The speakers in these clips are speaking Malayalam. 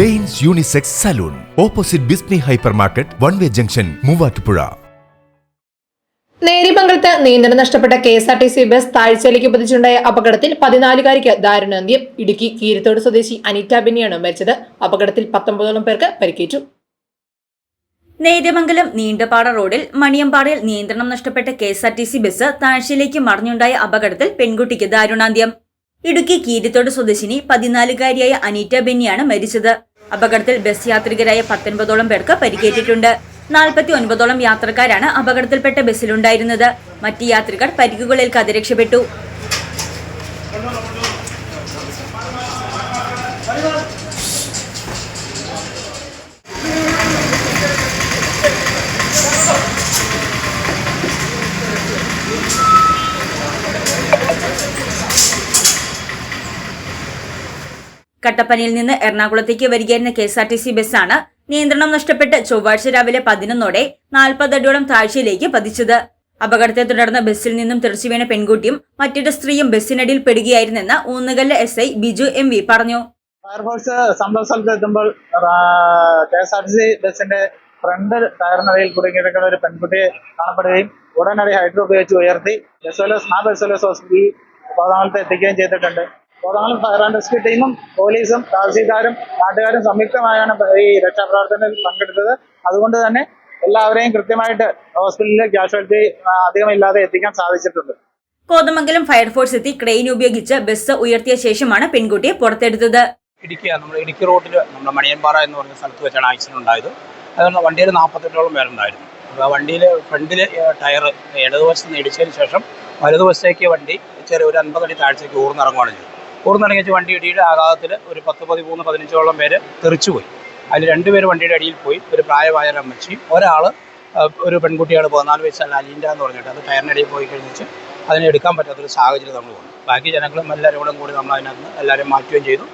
Danes unisex salon. Opposite ബിസ്നി hypermarket one way junction Muvattupuzha. നേരിമംഗലത്ത് നിയന്ത്രണം നഷ്ടപ്പെട്ട K S R T C bus താഴ്ചയിലേക്ക് പതിച്ചുണ്ടായ അപകടത്തിൽ പതിനാലുകാരിക്ക് ദാരുണാന്ത്യം. ഇടുക്കി കീരത്തോട് സ്വദേശി അനിറ്റ ബെന്നിയാണ് മരിച്ചത്. അപകടത്തിൽ പത്തൊമ്പതോളം പേർക്ക് പരിക്കേറ്റു. നേര്യമംഗലം നീണ്ടപാട റോഡിൽ മണിയമ്പാടയിൽ നിയന്ത്രണം നഷ്ടപ്പെട്ട K S R T C bus താഴ്ചയിലേക്ക് മറിഞ്ഞുണ്ടായ അപകടത്തിൽ പെൺകുട്ടിക്ക് ദാരുണാന്ത്യം. ഇടുക്കി കീരിത്തോട് സ്വദേശിനി പതിനാലുകാരിയായ അനീറ്റ ബെന്നിയാണ് മരിച്ചത്. അപകടത്തിൽ ബസ് യാത്രികരായ പത്തൊൻപതോളം പേർക്ക് പരിക്കേറ്റിട്ടുണ്ട്. നാൽപ്പത്തി ഒൻപതോളം യാത്രക്കാരാണ് അപകടത്തിൽപ്പെട്ട ബസ്സിലുണ്ടായിരുന്നത്. മറ്റ് യാത്രികർ പരിക്കുകളേൽക്കാതെ രക്ഷപ്പെട്ടു കട്ടപ്പനയിൽ നിന്ന് എറണാകുളത്തേക്ക് വരികയായിരുന്ന K S R T C ബസ്സാണ് നിയന്ത്രണം നഷ്ടപ്പെട്ട് ചൊവ്വാഴ്ച രാവിലെ പതിനൊന്നോടെ നാൽപ്പതടിയോളം താഴ്ചയിലേക്ക് പതിച്ചത്. അപകടത്തെ തുടർന്ന് ബസ്സിൽ നിന്നും തെറിച്ചു വീണ പെൺകുട്ടിയും മറ്റൊരു സ്ത്രീയും ബസ്സിനടിയിൽ പെടുകയായിരുന്നെന്ന് Oonnukal S I Biju M V പറഞ്ഞു. ഫയർഫോഴ്സ് സംഭവ സ്ഥലത്ത് എത്തുമ്പോൾ K S R T C ബസിന്റെ ഫ്രണ്ട് ടയറിനടിയിൽ കുടുങ്ങിയിരിക്കുന്ന ഒരു പെൺകുട്ടിയെ കാണപ്പെടുകയും ഉടനടി ഹൈഡ്രോ ഉപയോഗിച്ച് ഉയർത്തി ബസ്സോലസ് ആ ബസ്സോലസ് ഹോസ്പിറ്റലിൽ കോതമംഗലത്ത് എത്തിക്കുകയും ചെയ്തിട്ടുണ്ട്. കോതമംഗലം ഫയർ ആൻഡ് റെസ്ക്യൂ ടീമും പോലീസും തഹസീൽദാരും നാട്ടുകാരും സംയുക്തമായാണ് ഈ രക്ഷാപ്രവർത്തനത്തിൽ പങ്കെടുത്തത്. അതുകൊണ്ട് തന്നെ എല്ലാവരെയും കൃത്യമായിട്ട് ഹോസ്പിറ്റലിലെ ക്യാഷ്വാലിറ്റി അധികമില്ലാതെ എത്തിക്കാൻ സാധിച്ചിട്ടുണ്ട്. കോതമംഗലം ഫയർഫോഴ്സ് എത്തി ക്രെയിൻ ഉപയോഗിച്ച് ബസ് ഉയർത്തിയ ശേഷമാണ് പെൺകുട്ടിയെ പുറത്തെടുത്തത്. ഇടുക്കി നമ്മുടെ ഇടുക്കി റോഡിൽ നമ്മുടെ മണിയൻപാറ എന്ന് പറഞ്ഞ സ്ഥലത്ത് വെച്ചാണ് ആക്സിഡന്റ് ഉണ്ടായത്. അതുകൊണ്ട് വണ്ടിയിൽ നാൽപ്പത്തെട്ടോളം പേരുണ്ടായിരുന്നു. അപ്പോൾ ആ വണ്ടിയിൽ ഫ്രണ്ടിൽ ടയർ ഇടതുവശത്ത് നിന്ന് ഇടിച്ചതിന് ശേഷം വലതുവശത്തേക്ക് വണ്ടി ചെറിയ ഒരു അൻപതടി താഴ്ചയ്ക്ക് ഊർന്നിറങ്ങുകയാണ് ചെയ്തത്. ഊർന്നിറങ്ങിച്ച് വണ്ടി ഇടിയുടെ ആഘാതത്തിൽ ഒരു പത്ത് പതിമൂന്ന് പതിനഞ്ചോളം പേര് തെറിച്ചുപോയി. അതിൽ രണ്ടുപേർ വണ്ടിയുടെ അടിയിൽ പോയി. ഒരു പ്രായമായ ഒരു അമ്മച്ചിയും ഒരാൾ ഒരു പെൺകുട്ടിയാണ് പതിനാല് വയസ്സാണ് അലീന്റെ എന്ന് പറഞ്ഞിട്ട്. അത് ടയറിനടിയിൽ പോയി കഴിഞ്ഞിട്ട് അതിനെ എടുക്കാൻ പറ്റാത്തൊരു സാഹചര്യം നമ്മൾ വന്നു. ബാക്കി ജനങ്ങളും എല്ലാവരും കൂടെ കൂടി നമ്മൾ അതിനകത്ത് എല്ലാവരും മാറ്റുകയും ചെയ്തു.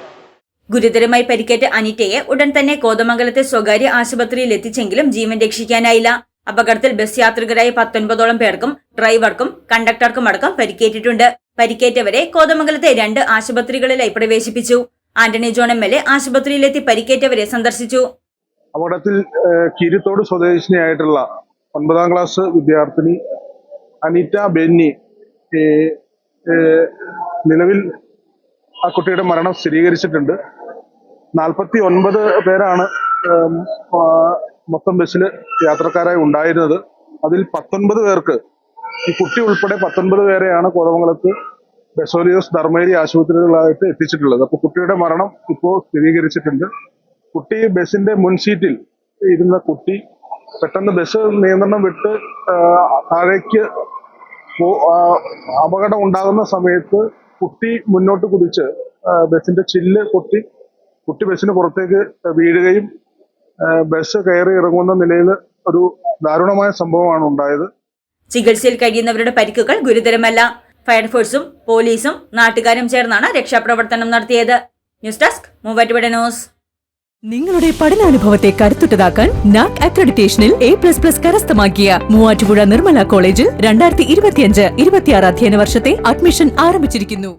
ഗുരുതരമായി പരിക്കേറ്റ അനിറ്റയെ ഉടൻ തന്നെ കോതമംഗലത്തെ സ്വകാര്യ ആശുപത്രിയിൽ എത്തിച്ചെങ്കിലും ജീവൻ രക്ഷിക്കാനായില്ല. അപകടത്തിൽ ബസ് യാത്രികരായ പത്തൊൻപതോളം പേർക്കും ഡ്രൈവർക്കും കണ്ടക്ടർക്കും അടക്കം പരിക്കേറ്റിട്ടുണ്ട്. പരിക്കേറ്റവരെ കോതമംഗലത്തെ രണ്ട് ആശുപത്രികളിലായി പ്രവേശിപ്പിച്ചു. Antony John M L A ആശുപത്രിയിലെത്തി പരിക്കേറ്റവരെ സന്ദർശിച്ചു. അപകടത്തിൽ കിരുത്തോട് സ്വദേശിനിയായിട്ടുള്ള ഒൻപതാം ക്ലാസ് വിദ്യാർത്ഥിനി അനിറ്റ ബെന്നി നിലവിൽ ആ കുട്ടിയുടെ മരണം സ്ഥിരീകരിച്ചിട്ടുണ്ട്. നാൽപ്പത്തി ഒൻപത് പേരാണ് മൊത്തം ബസ്സിൽ യാത്രക്കാരായി ഉണ്ടായിരുന്നത്. അതിൽ പത്തൊൻപത് പേർക്ക് ഈ കുട്ടി ഉൾപ്പെടെ പത്തൊൻപത് പേരെയാണ് കോതമംഗലത്ത് ബെസോലിയോസ് ധർമ്മേരി ആശുപത്രികളായിട്ട് എത്തിച്ചിട്ടുള്ളത്. അപ്പൊ കുട്ടിയുടെ മരണം ഇപ്പോൾ സ്ഥിരീകരിച്ചിട്ടുണ്ട്. കുട്ടി ബസിന്റെ മുൻസീറ്റിൽ ഇരുന്ന കുട്ടി പെട്ടെന്ന് ബസ് നിയന്ത്രണം വിട്ട് താഴേക്ക് അപകടം ഉണ്ടാകുന്ന സമയത്ത് കുട്ടി മുന്നോട്ട് കുതിച്ച് ബസിന്റെ ചില്ല് പൊട്ടി കുട്ടി ബസ്സിന് പുറത്തേക്ക് വീഴുകയും ബസ് കയറി ഇറങ്ങുന്ന നിലയിൽ ഒരു ദാരുണമായ സംഭവമാണ് ഉണ്ടായത്. ചികിത്സയിൽ കഴിയുന്നവരുടെ പരിക്കുകൾ ഗുരുതരമല്ല. ഫയർഫോഴ്സും പോലീസും നാട്ടുകാരും ചേർന്നാണ് രക്ഷാപ്രവർത്തനം നടത്തിയത്. News desk Muvattupuzha news. നിങ്ങളുടെ പഠനാനുഭവത്തെ കരുത്തുറ്റതാക്കാൻ നാക് അക്രഡിറ്റേഷനിൽ എ പ്ലസ് പ്ലസ് കരസ്ഥമാക്കിയ മൂവാറ്റുപുഴ നിർമ്മല കോളേജിൽ രണ്ടായിരത്തി ഇരുപത്തിയഞ്ച് ഇരുപത്തിയാറ് അധ്യയന വർഷത്തെ അഡ്മിഷൻ ആരംഭിച്ചിരിക്കുന്നു.